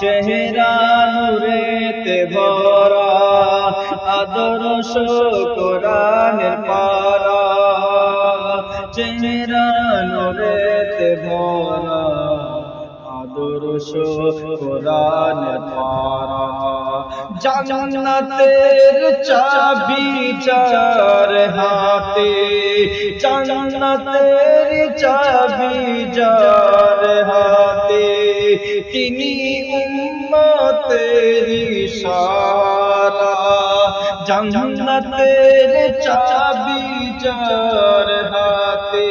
চেহারা নূরেতে ভরা আদর্শ কোরআনের পারা। চেহারা নূরেতে ভরা আদর্শ কোরআনের পারা। জান্নাতের চাবি চার হাতে, জান্নাতের চাবি চার হাতে। তিনি উম্মতের ইশারা। জান্নাতের চাবি চার হাতে,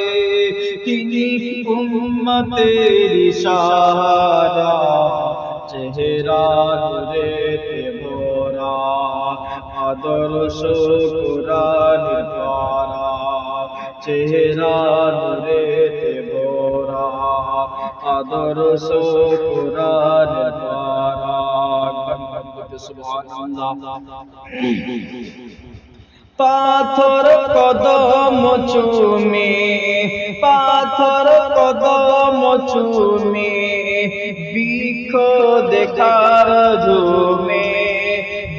তিনি উম্মতের ইশারা। চেহারা রেতে ভরা আদর্শ কোরআন পারা। চেহারা ভরা আদর্শ পাথর কদম চুমে, পাথর কদম চুমে, বৃক্ষ দেখার ঝুমে,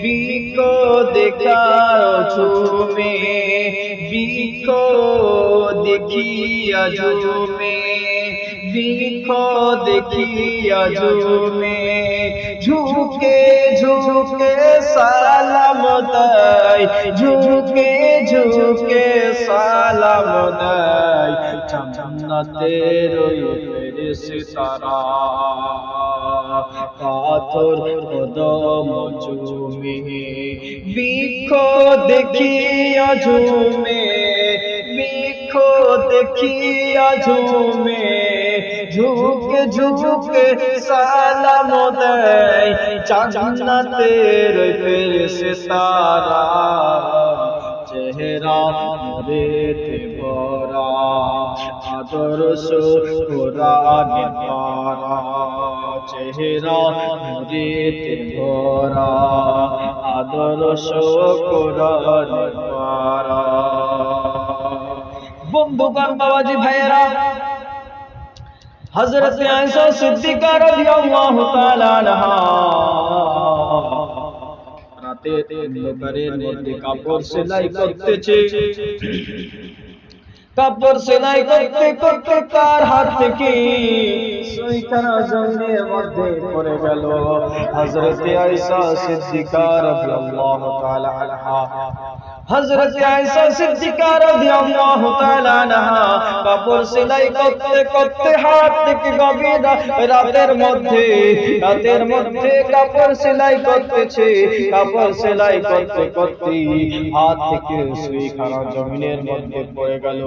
বৃক্ষ দেখার ঝুমে, বৃক্ষ দেখিয়া ঝুমে। বৃক্ষ দেখিয়া ঝুমে ঝুঁকে ঝুঁকে সালাম দেয় ঝুঁকে ঝুঁকে সালাম দেয় জান্নাতের ওই ফেরেশতারা পাথর কদম চুমে বৃক্ষ দেখিয়া ঝুমে বৃক্ষ দেখিয়া ঝুমে ঝুঁকে ঝুঁকে সালাম দেয়। জান্নাতের ফেরেশতারা, চেহারা রেতে ভরা, আদর্শ কোরআন পারা, চেহারা রেতে ভরা, আদর্শ কোরআন পারা। বন্ধুগণ, বাবাজি ভাইয়েরা হযরত আয়েশা সিদ্দিকা রাদিয়াল্লাহু তাআলা আনহা রাতে অন্ধকারের মধ্যে কাপড় সেলাই করতেছে কাপড় সেলাই করতে করতে তার হাত থেকে সুইখানা জমিনের মধ্যে পড়ে গেল হযরত আয়েশা সিদ্দিকা রাদিয়াল্লাহু তাআলা আনহা হযরত আয়েশা সিদ্দিকা রাদিয়াল্লাহু তাআলা আনহা কাপড় সেলাই করতে করতে হাত থেকে গভীর রাতের মধ্যে রাতের মধ্যে কাপড় সেলাই করতেছে কাপড় সেলাই করতে করতে হাত থেকে সুইখানা জমিনের মধ্যে পড়ে গেল।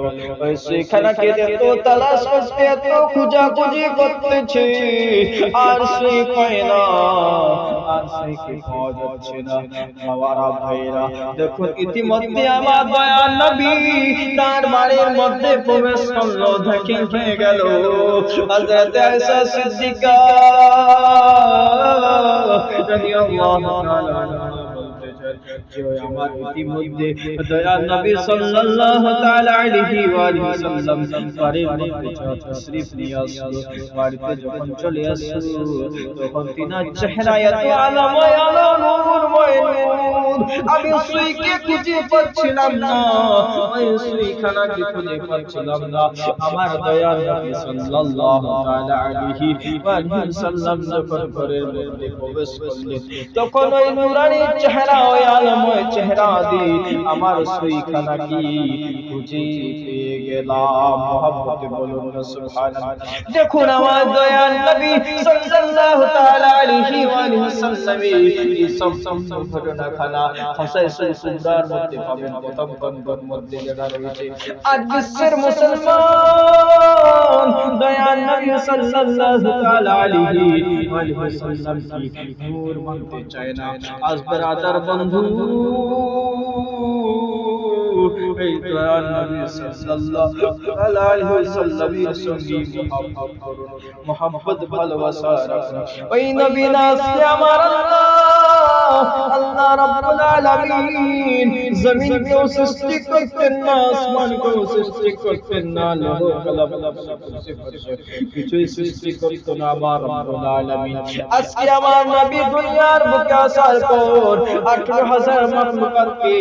ওই সুইখানাকে এত তালাশ করতে এত খুঁজাখুঁজি করতেছে আর সুই পায় না আর সুইকে পাওয়া যাচ্ছে না। বাবারা ভাইরা দেখুন ইতিমধ্যে আমার দয়া নবী, তার বাড়ির মধ্যে প্রবেশ করল দেখে হয়ে গেল। হযরত আয়েশা সিদ্দিকা রাদিয়াল্লাহু তাআলা আনহা বলতেছেন যে, ওই আমার ইতিমধ্যে দয়া নবী সাল্লাল্লাহু তাআলা আলাইহি ওয়া আলিহি সাল্লাম বাড়ির মধ্যে তশরিফ নিয়ে আসলো, বাড়িতে যখন চলে আসলো, তখন তিনার চেহারা এত আলোময় আলো নূরময় নূর আমি সুইকে খুঁজে পাচ্ছিলাম না। ওই সুইখানাকে খুঁজে পাচ্ছিলাম না। আমার দয়ার নবী সাল্লাল্লাহু তাআলা আলাইহি ওয়া সাল্লাম যখন ঘরের মধ্যে প্রবেশ করলেন তখন ওই নূরানি চেহারা ওই আলোময় চেহারা দিয়ে আমার সুইখানা কি খুঁজে পেয়ে গেলাম। মহব্বতে বলুন সুবহানাল্লাহ। দেখুন আমার দয়ার নবী সাল্লাল্লাহু তাআলা আলাইহি ওয়া সাল্লাম এই সব সব ঘটনা খানা হাসায় সুন্দর মধ্যে পাবেন প্রথম গন্ধর মধ্যে লেখা রয়েছে আজ বিশ্বের মুসলমান দয়ার নবী সাল্লাল্লাহু তাআলা আলাইহি ওয়া আলিহি সাল্লাম কি নূর মানতে চায় না আজ ব্রাদার বন্ধু এই দয়ার নবী সাল্লাল্লাহু আলাইহি ওয়াসাল্লামের সঙ্গে মুহাব্বত করুন মুহাব্বত ভালোবাসা রাখুন ওই নবী নাসকে আমার আল্লাহ আল্লাহ রাব্বুল আলামিন জমিনকেও সৃষ্টি করতেন না আসমানকেও সৃষ্টি করতেন না লৌহ কলম কিছুই সৃষ্টি করত না আমার রাব্বুল আলামিন আজকে আমার নবী দুনিয়ার বুকে আসার পর 18000 মাখলুকাতকে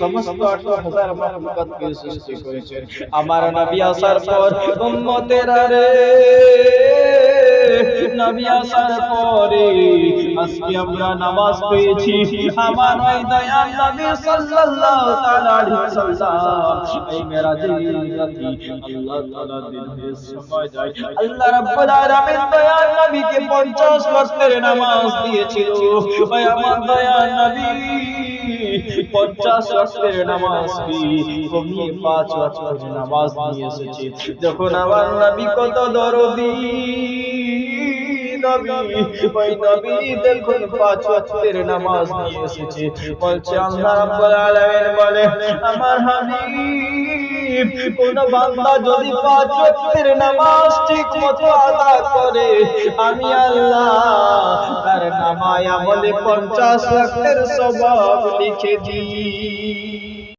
সমস্ত 18000 মাখলুকাতকে সৃষ্টি করেছেন আমার নবী আসার পর উম্মতেরা রে নবী আসার পরে আজকে আমরা নামাজ পেয়েছি। আমার ওই দয়াল নবী সাল্লাল্লাহু তাআলা আলাইহি এই মেরাজের রাতে আল্লাহ তাআলা দিনের সময় যায়। আল্লাহ রাব্বুল আলামিন দয়াল নবীকে 50 ওয়াক্তের নামাজ দিয়েছিল। ওই আমার দয়াল নবী 50 ওয়াক্তের নামাজ কমিয়ে 5 ওয়াক্তের নামাজ নিয়ে এসেছে। যখন আমার নবী কত দরদি নবী, ওই নবী দেখুন পাঁচ ওয়াক্তের নামাজ নিয়ে এসেছে। বলছে, আল্লাহ রাব্বুল আমি আল্লাহ নামায় আমলে পঞ্চাশ ওয়াক্তের সওয়াব লিখে দিই।